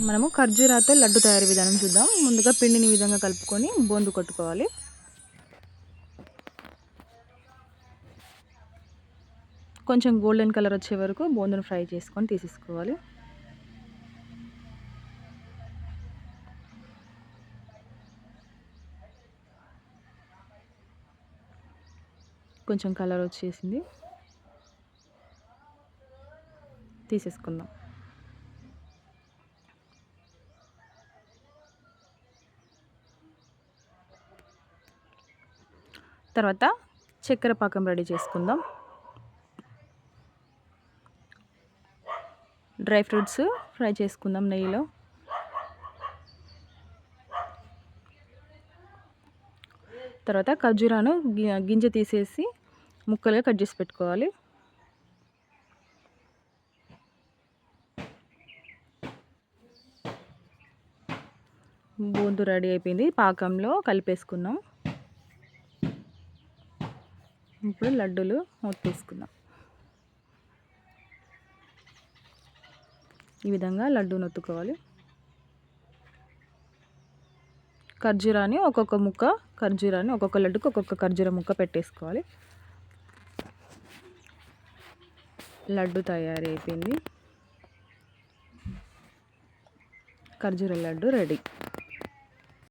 మనము ఖర్జూరాతో లడ్డు తయారీ విధానం చూద్దాం. ముందుగా పిండిని ఈ విధంగా కలుపుకొని బోందు కొట్టుకోవాలి. కొంచెం గోల్డెన్ కలర్ వచ్చే వరకు బోందును ఫ్రై చేసుకొని తీసేసుకోవాలి. కొంచెం కలర్ వచ్చేసింది. తీసేసుకుందాం. తర్వాత చక్కెర పాకం రెడీ చేసుకుందాం. డ్రై ఫ్రూట్స్ ఫ్రై చేసుకుందాం నెయ్యిలో. తర్వాత ఖర్జూరాను గింజ తీసేసి ముక్కలుగా కట్ చేసి పెట్టుకోవాలి. బూందు రెడీ అయిపోయింది. పాకంలో కలిపేసుకున్నాం ఇప్పుడు లడ్డూలు ఒత్తేసుకుందాం ఈ విధంగా లడ్డు ఒత్తుకోవాలి. ఖర్జూరాన్ని ఒక్కొక్క ముక్క ఖర్జూరాన్ని ఒక్కొక్క లడ్డుకు ఒక్కొక్క ఖర్జూర ముక్క పెట్టేసుకోవాలి. లడ్డు తయారైపోయింది. ఖర్జూర లడ్డు రెడీ.